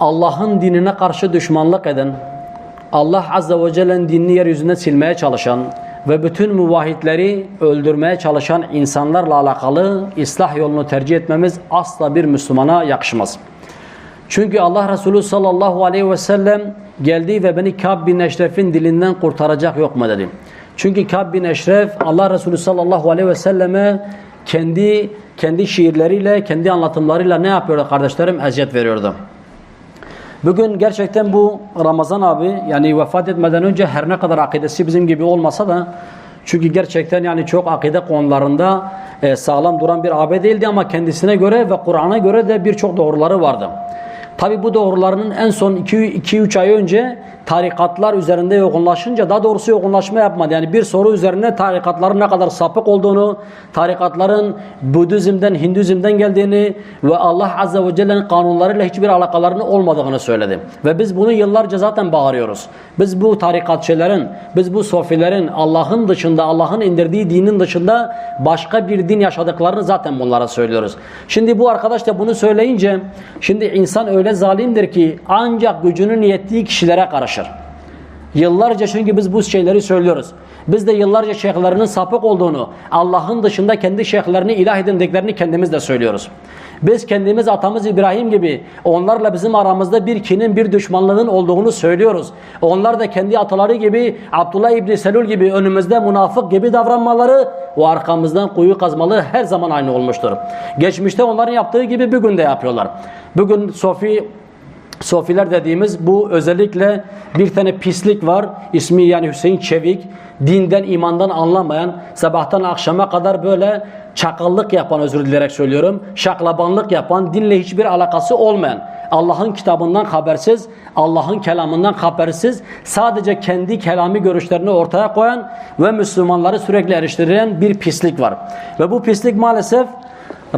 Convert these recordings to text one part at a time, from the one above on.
Allah'ın dinine karşı düşmanlık eden, Allah Azze ve Celle'nin dinini yeryüzünden silmeye çalışan ve bütün muvahhidleri öldürmeye çalışan insanlarla alakalı ıslah yolunu tercih etmemiz asla bir Müslümana yakışmaz. Çünkü Allah Resulü sallallahu aleyhi ve sellem geldi ve beni Kab bin Eşref'in dilinden kurtaracak yok mu dedi. Çünkü Kab bin Eşref Allah Resulü sallallahu aleyhi ve selleme kendi kendi şiirleriyle, kendi anlatımlarıyla ne yapıyordu kardeşlerim? Eziyet veriyordu. Bugün gerçekten bu Ramazan abi yani vefat etmeden önce her ne kadar akidesi bizim gibi olmasa da çünkü gerçekten yani çok akide konularında e, sağlam duran bir abi değildi ama kendisine göre ve Kur'an'a göre de birçok doğruları vardı. Tabi bu doğrularının en son 2-3 ay önce tarikatlar üzerinde yoğunlaşınca daha doğrusu yoğunlaşma yapmadı. Yani bir soru üzerine tarikatların ne kadar sapık olduğunu, tarikatların Budizm'den, Hinduzm'den geldiğini ve Allah Azze ve Celle'nin kanunlarıyla hiçbir alakalarının olmadığını söyledi. Ve biz bunu yıllarca zaten bağırıyoruz. Biz bu tarikatçıların, biz bu sofilerin Allah'ın dışında, Allah'ın indirdiği dinin dışında başka bir din yaşadıklarını zaten bunlara söylüyoruz. Şimdi bu arkadaş da bunu söyleyince, şimdi insan öyle zalimdir ki ancak gücünün yettiği kişilere karışır. Yıllarca çünkü biz bu şeyleri söylüyoruz. Biz de yıllarca şeyhlerinin sapık olduğunu, Allah'ın dışında kendi şeyhlerini ilah edindiklerini kendimiz de söylüyoruz. Biz kendimiz atamız İbrahim gibi onlarla bizim aramızda bir kinin, bir düşmanlığın olduğunu söylüyoruz. Onlar da kendi ataları gibi Abdullah İbni Selul gibi önümüzde münafık gibi davranmaları o arkamızdan kuyu kazmaları her zaman aynı olmuştur. Geçmişte onların yaptığı gibi bugün de yapıyorlar. Bugün Sofi Sofiler dediğimiz bu özellikle bir tane pislik var. İsmi yani Hüseyin Çevik. Dinden, imandan anlamayan, sabahtan akşama kadar böyle çakallık yapan özür dilerek söylüyorum. Şaklabanlık yapan, dinle hiçbir alakası olmayan, Allah'ın kitabından habersiz, Allah'ın kelamından habersiz, sadece kendi kelami görüşlerini ortaya koyan ve Müslümanları sürekli eriştiren bir pislik var. Ve bu pislik maalesef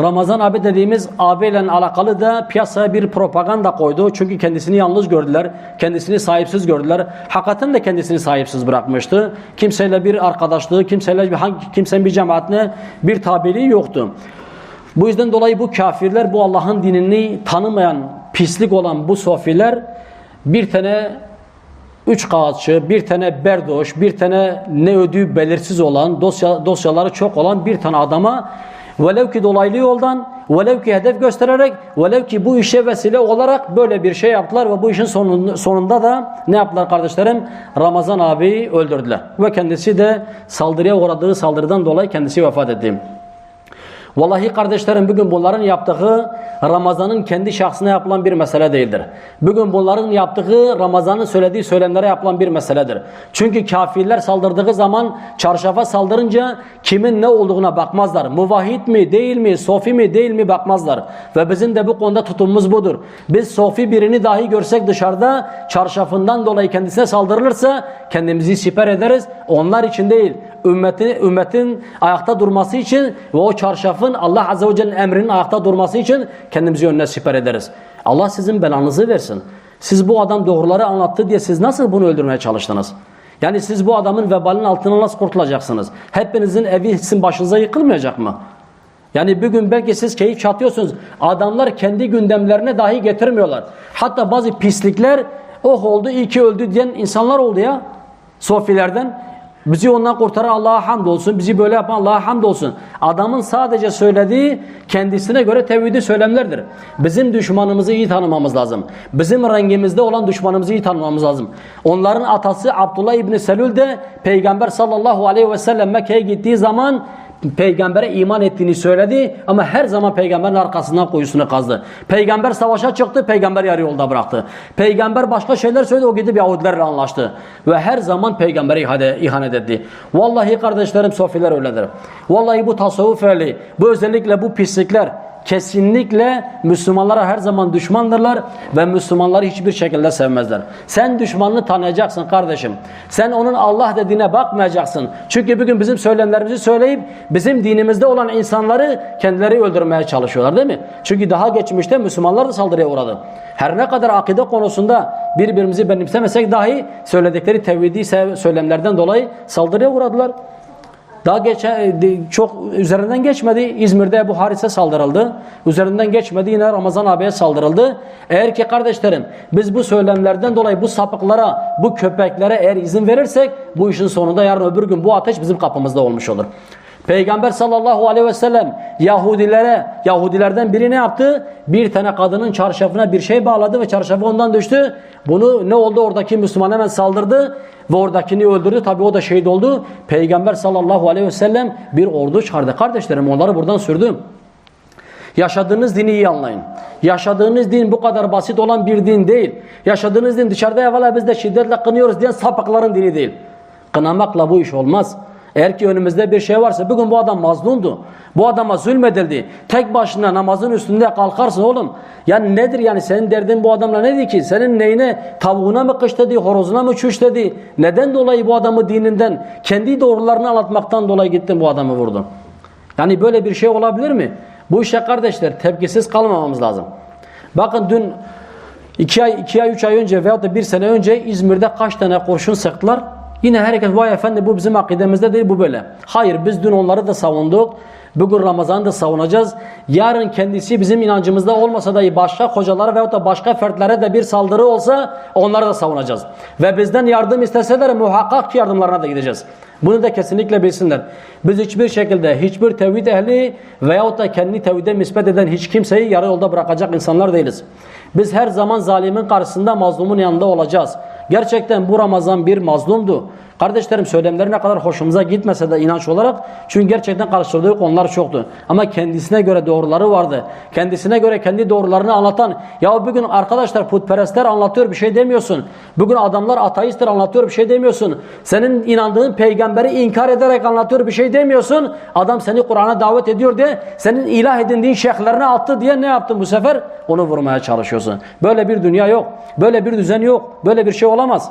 Ramazan abi dediğimiz abiyle alakalı da piyasaya bir propaganda koydu. Çünkü kendisini yalnız gördüler. Kendisini sahipsiz gördüler. Hakikaten de kendisini sahipsiz bırakmıştı. Kimseyle bir arkadaşlığı, kimseyle bir, hangi, kimsenin bir cemaatine bir tabeliği yoktu. Bu yüzden dolayı bu kafirler, bu Allah'ın dinini tanımayan, pislik olan bu sofiler bir tane üç kağıtçı, bir tane berdoş, bir tane ne ödüğü belirsiz olan, dosya, dosyaları çok olan bir tane adama Velev ki dolaylı yoldan, velev ki hedef göstererek, velev ki bu işe vesile olarak böyle bir şey yaptılar ve bu işin sonunda, sonunda da ne yaptılar kardeşlerim? Ramazan abi öldürdüler. Ve kendisi de saldırıya uğradığı saldırıdan dolayı kendisi vefat etti. Vallahi kardeşlerim bugün bunların yaptığı Ramazan'ın kendi şahsına yapılan bir mesele değildir. Bugün bunların yaptığı Ramazan'ın söylediği söylemlere yapılan bir meseledir. Çünkü kafirler saldırdığı zaman çarşafa saldırınca kimin ne olduğuna bakmazlar. Muvahhid mi değil mi, sofi mi değil mi bakmazlar. Ve bizim de bu konuda tutumumuz budur. Biz sofi birini dahi görsek dışarıda çarşafından dolayı kendisine saldırılırsa kendimizi siper ederiz. Onlar için değil ümmetin, ümmetin ayakta durması için ve o çarşafın Allah Azze ve Celle'nin emrinin ayakta durması için kendimizi önüne siper ederiz. Allah sizin belanızı versin. Siz bu adam doğruları anlattı diye siz nasıl bunu öldürmeye çalıştınız? Yani siz bu adamın vebalinin altına nasıl kurtulacaksınız? Hepinizin evi sizin başınıza yıkılmayacak mı? Yani bugün belki siz keyif çatıyorsunuz. Adamlar kendi gündemlerine dahi getirmiyorlar. Hatta bazı pislikler oh oldu iyi ki öldü diyen insanlar oldu ya. Sofilerden. Bizi ondan kurtaran Allah'a hamdolsun. Bizi böyle yapan Allah'a hamdolsun. Adamın sadece söylediği kendisine göre tevhidi söylemlerdir. Bizim düşmanımızı iyi tanımamız lazım. Bizim rengimizde olan düşmanımızı iyi tanımamız lazım. Onların atası Abdullah İbni Selül de Peygamber sallallahu aleyhi ve sellem Mekke'ye gittiği zaman peygambere iman ettiğini söyledi ama her zaman peygamberin arkasından kuyusunu kazdı. Peygamber savaşa çıktı, peygamber yarı yolda bıraktı. Peygamber başka şeyler söyledi, o gidip Yahudilerle anlaştı. Ve her zaman peygambere ihanet etti. Vallahi kardeşlerim sofiler öyledir. Vallahi bu tasavvuf ehli, bu özellikle bu pislikler kesinlikle Müslümanlara her zaman düşmandırlar ve Müslümanları hiçbir şekilde sevmezler. Sen düşmanını tanıyacaksın kardeşim. Sen onun Allah dediğine bakmayacaksın. Çünkü bugün bizim söylemlerimizi söyleyip bizim dinimizde olan insanları kendileri öldürmeye çalışıyorlar değil mi? Çünkü daha geçmişte Müslümanlar da saldırıya uğradı. Her ne kadar akide konusunda birbirimizi benimsemesek dahi söyledikleri tevhidi söylemlerden dolayı saldırıya uğradılar. Daha geçen de- çok üzerinden geçmedi. İzmir'de Ebu Haris'e saldırıldı. Üzerinden geçmedi yine Ramazan abiye saldırıldı. Eğer ki kardeşlerim biz bu söylemlerden dolayı bu sapıklara, bu köpeklere eğer izin verirsek bu işin sonunda yarın öbür gün bu ateş bizim kapımızda olmuş olur. Peygamber sallallahu aleyhi ve sellem Yahudilere, Yahudilerden biri ne yaptı? Bir tane kadının çarşafına bir şey bağladı ve çarşafı ondan düştü. Bunu ne oldu? Oradaki Müslüman hemen saldırdı ve oradakini öldürdü. Tabi o da şehit oldu. Peygamber sallallahu aleyhi ve sellem bir ordu çıkardı. Kardeşlerim onları buradan sürdüm. Yaşadığınız dini iyi anlayın. Yaşadığınız din bu kadar basit olan bir din değil. Yaşadığınız din dışarıda evvela biz de şiddetle kınıyoruz diyen sapıkların dini değil. Kınamakla bu iş olmaz. Eğer ki önümüzde bir şey varsa bugün bu adam mazlumdu. Bu adama zulmedildi. Tek başına namazın üstünde kalkarsın oğlum. Yani nedir yani senin derdin bu adamla nedir ki? Senin neyine tavuğuna mı kış dedi, horozuna mı çüş dedi? Neden dolayı bu adamı dininden, kendi doğrularını anlatmaktan dolayı gittin bu adamı vurdun? Yani böyle bir şey olabilir mi? Bu işe kardeşler tepkisiz kalmamamız lazım. Bakın dün iki ay, iki ay, üç ay önce veyahut da bir sene önce İzmir'de kaç tane kurşun sıktılar? Yine herkes vay efendi bu bizim akidemizde değil bu böyle. Hayır biz dün onları da savunduk. Bugün Ramazan'ı da savunacağız. Yarın kendisi bizim inancımızda olmasa dahi başka hocalara veyahut da başka fertlere de bir saldırı olsa onları da savunacağız. Ve bizden yardım isteseler muhakkak ki yardımlarına da gideceğiz. Bunu da kesinlikle bilsinler. Biz hiçbir şekilde hiçbir tevhid ehli veyahut da kendi tevhide nispet eden hiç kimseyi yarı yolda bırakacak insanlar değiliz. Biz her zaman zalimin karşısında mazlumun yanında olacağız. Gerçekten bu Ramazan bir mazlumdu. Kardeşlerim söylemleri ne kadar hoşumuza gitmese de inanç olarak çünkü gerçekten karıştırdığı konular çoktu. Ama kendisine göre doğruları vardı. Kendisine göre kendi doğrularını anlatan ya bugün arkadaşlar putperestler anlatıyor bir şey demiyorsun. Bugün adamlar ateisttir anlatıyor bir şey demiyorsun. Senin inandığın peygamberi inkar ederek anlatıyor bir şey demiyorsun. Adam seni Kur'an'a davet ediyor diye senin ilah edindiğin şeyhlerine attı diye ne yaptın bu sefer? Onu vurmaya çalışıyorsun. Böyle bir dünya yok. Böyle bir düzen yok. Böyle bir şey olamaz.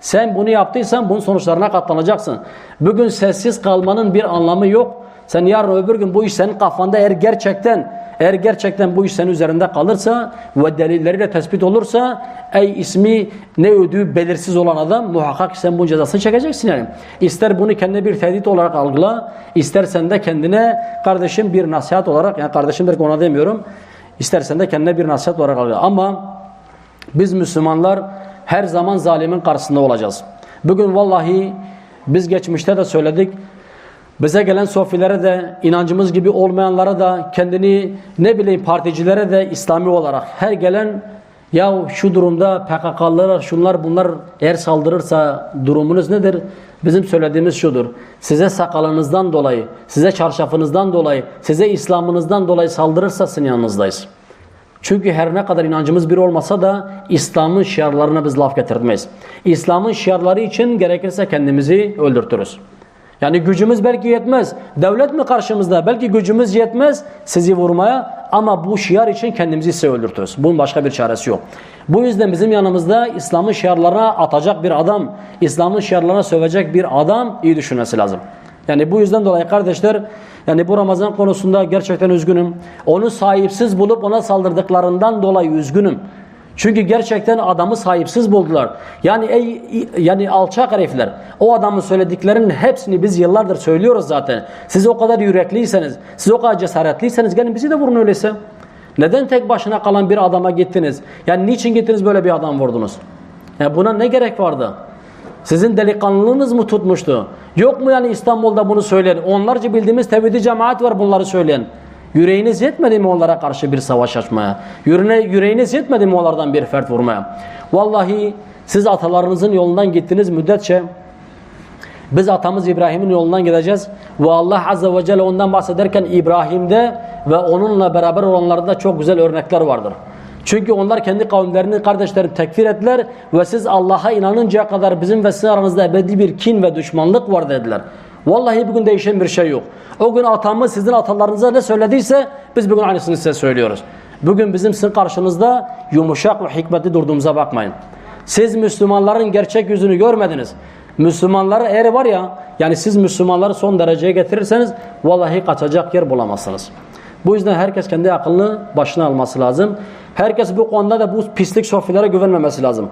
Sen bunu yaptıysan bunun sonuçlarına katlanacaksın. Bugün sessiz kalmanın bir anlamı yok. Sen yarın öbür gün bu iş senin kafanda eğer gerçekten eğer gerçekten bu iş senin üzerinde kalırsa ve delilleriyle tespit olursa ey ismi ne ödüğü belirsiz olan adam muhakkak sen bunun cezasını çekeceksin yani. İster bunu kendine bir tehdit olarak algıla, istersen de kendine kardeşim bir nasihat olarak yani kardeşim derken ona demiyorum. İstersen de kendine bir nasihat olarak algıla. Ama biz Müslümanlar her zaman zalimin karşısında olacağız. Bugün vallahi biz geçmişte de söyledik. Bize gelen sofilere de inancımız gibi olmayanlara da kendini ne bileyim particilere de İslami olarak her gelen ya şu durumda PKK'lılar şunlar bunlar eğer saldırırsa durumunuz nedir? Bizim söylediğimiz şudur. Size sakalınızdan dolayı, size çarşafınızdan dolayı, size İslam'ınızdan dolayı saldırırsa sizin yanınızdayız. Çünkü her ne kadar inancımız bir olmasa da İslam'ın şiarlarına biz laf getirmeyiz. İslam'ın şiarları için gerekirse kendimizi öldürtürüz. Yani gücümüz belki yetmez. Devlet mi karşımızda? Belki gücümüz yetmez sizi vurmaya ama bu şiar için kendimizi size öldürtürüz. Bunun başka bir çaresi yok. Bu yüzden bizim yanımızda İslam'ın şiarlarına atacak bir adam, İslam'ın şiarlarına sövecek bir adam iyi düşünmesi lazım. Yani bu yüzden dolayı kardeşler yani bu Ramazan konusunda gerçekten üzgünüm. Onu sahipsiz bulup ona saldırdıklarından dolayı üzgünüm. Çünkü gerçekten adamı sahipsiz buldular. Yani ey yani alçak herifler. O adamın söylediklerinin hepsini biz yıllardır söylüyoruz zaten. Siz o kadar yürekliyseniz, siz o kadar cesaretliyseniz gelin bizi de vurun öyleyse. Neden tek başına kalan bir adama gittiniz? Yani niçin gittiniz böyle bir adam vurdunuz? Yani buna ne gerek vardı? Sizin delikanlılığınız mı tutmuştu? Yok mu yani İstanbul'da bunu söyleyen? Onlarca bildiğimiz tevhidi cemaat var bunları söyleyen. Yüreğiniz yetmedi mi onlara karşı bir savaş açmaya? Yüreğine, yüreğiniz yetmedi mi onlardan bir fert vurmaya? Vallahi siz atalarınızın yolundan gittiniz müddetçe biz atamız İbrahim'in yolundan gideceğiz ve Allah Azze ve Celle ondan bahsederken İbrahim'de ve onunla beraber olanlarda çok güzel örnekler vardır. Çünkü onlar kendi kavimlerini, kardeşlerini tekfir ettiler ve siz Allah'a inanıncaya kadar bizim ve sizin aranızda ebedi bir kin ve düşmanlık var dediler. Vallahi bugün değişen bir şey yok. O gün atamız sizin atalarınıza ne söylediyse biz bugün aynısını size söylüyoruz. Bugün bizim sizin karşınızda yumuşak ve hikmetli durduğumuza bakmayın. Siz Müslümanların gerçek yüzünü görmediniz. Müslümanları eğer var ya yani siz Müslümanları son dereceye getirirseniz vallahi kaçacak yer bulamazsınız. Bu yüzden herkes kendi aklını başına alması lazım. Herkes bu konuda da bu pislik sofilere güvenmemesi lazım.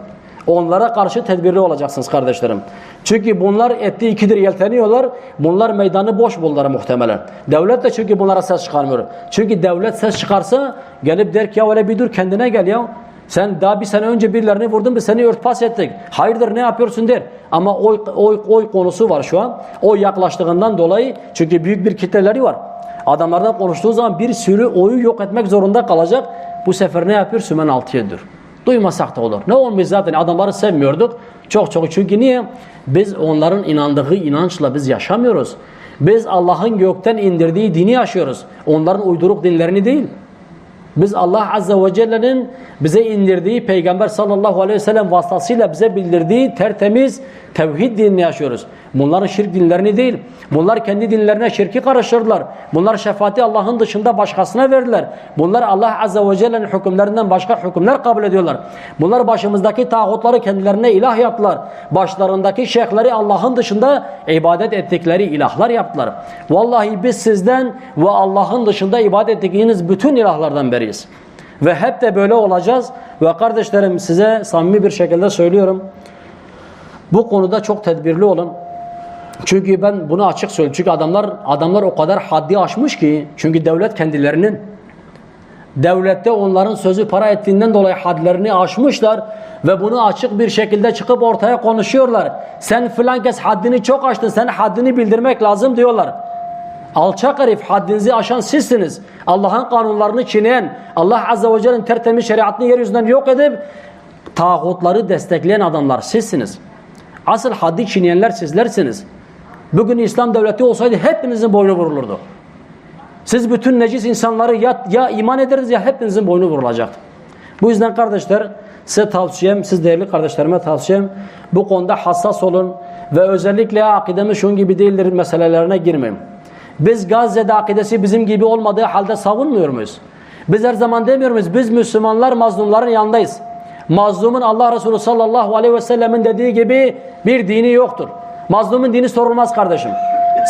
Onlara karşı tedbirli olacaksınız kardeşlerim. Çünkü bunlar etti ikidir yelteniyorlar. Bunlar meydanı boş buldular muhtemelen. Devlet de çünkü bunlara ses çıkarmıyor. Çünkü devlet ses çıkarsa gelip der ki ya öyle bir dur kendine gel ya. Sen daha bir sene önce birilerini vurdun biz seni örtbas ettik. Hayırdır ne yapıyorsun der. Ama oy, oy, oy konusu var şu an. Oy yaklaştığından dolayı çünkü büyük bir kitleleri var. Adamlardan konuştuğu zaman bir sürü oyu yok etmek zorunda kalacak. Bu sefer ne yapıyor? Sümen altıyadır. Duymasak da olur. Ne olmuş zaten adamları sevmiyorduk. Çok çok çünkü niye? Biz onların inandığı inançla biz yaşamıyoruz. Biz Allah'ın gökten indirdiği dini yaşıyoruz. Onların uyduruk dinlerini değil. Biz Allah Azze ve Celle'nin bize indirdiği Peygamber sallallahu aleyhi ve sellem vasıtasıyla bize bildirdiği tertemiz tevhid dinini yaşıyoruz. Bunların şirk dinlerini değil. Bunlar kendi dinlerine şirki karıştırdılar. Bunlar şefaati Allah'ın dışında başkasına verdiler. Bunlar Allah Azze ve Celle'nin hükümlerinden başka hükümler kabul ediyorlar. Bunlar başımızdaki tağutları kendilerine ilah yaptılar. Başlarındaki şeyhleri Allah'ın dışında ibadet ettikleri ilahlar yaptılar. Vallahi biz sizden ve Allah'ın dışında ibadet ettiğiniz bütün ilahlardan beriyiz. Ve hep de böyle olacağız. Ve kardeşlerim size samimi bir şekilde söylüyorum. Bu konuda çok tedbirli olun. Çünkü ben bunu açık söylüyorum. Çünkü adamlar adamlar o kadar haddi aşmış ki çünkü devlet kendilerinin devlette onların sözü para ettiğinden dolayı hadlerini aşmışlar ve bunu açık bir şekilde çıkıp ortaya konuşuyorlar. Sen filan kes haddini çok aştın. Sen haddini bildirmek lazım diyorlar. Alçak herif haddinizi aşan sizsiniz. Allah'ın kanunlarını çiğneyen, Allah Azze ve Celle'nin tertemiz şeriatını yeryüzünden yok edip tağutları destekleyen adamlar sizsiniz. Asıl haddi çiğneyenler sizlersiniz. Bugün İslam devleti olsaydı hepinizin boynu vurulurdu. Siz bütün necis insanları ya, ya iman ederiz ya hepinizin boynu vurulacaktı. Bu yüzden kardeşler size tavsiyem, siz değerli kardeşlerime tavsiyem bu konuda hassas olun ve özellikle akidemiz şunun gibi değildir meselelerine girmeyin. Biz Gazze'de akidesi bizim gibi olmadığı halde savunmuyor muyuz? Biz her zaman demiyor muyuz? Biz Müslümanlar mazlumların yanındayız. Mazlumun Allah Resulü sallallahu aleyhi ve sellemin dediği gibi bir dini yoktur. Mazlumun dini sorulmaz kardeşim.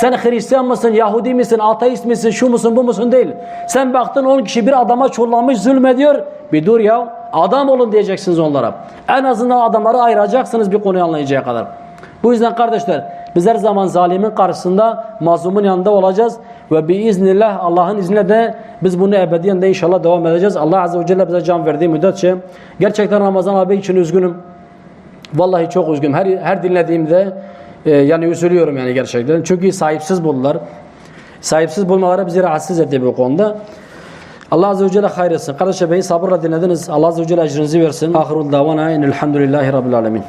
Sen Hristiyan mısın, Yahudi misin, ateist misin, şu musun, bu musun değil. Sen baktın 10 kişi bir adama çullamış, zulmediyor. Bir dur ya. Adam olun diyeceksiniz onlara. En azından adamları ayıracaksınız bir konuyu anlayıncaya kadar. Bu yüzden kardeşler biz her zaman zalimin karşısında mazlumun yanında olacağız ve biiznillah Allah'ın izniyle de biz bunu ebediyen de inşallah devam edeceğiz. Allah Azze ve Celle bize can verdiği müddetçe gerçekten Ramazan abi için üzgünüm. Vallahi çok üzgünüm. Her, her dinlediğimde e, yani üzülüyorum yani gerçekten. Çünkü sahipsiz buldular. Sahipsiz bulmaları bizi rahatsız etti bu konuda. Allah Azze ve Celle hayır etsin. Kardeşler beni sabırla dinlediniz. Allah Azze ve Celle ecrinizi versin. Ahirul davana enelhamdülillahi rabbil alemin.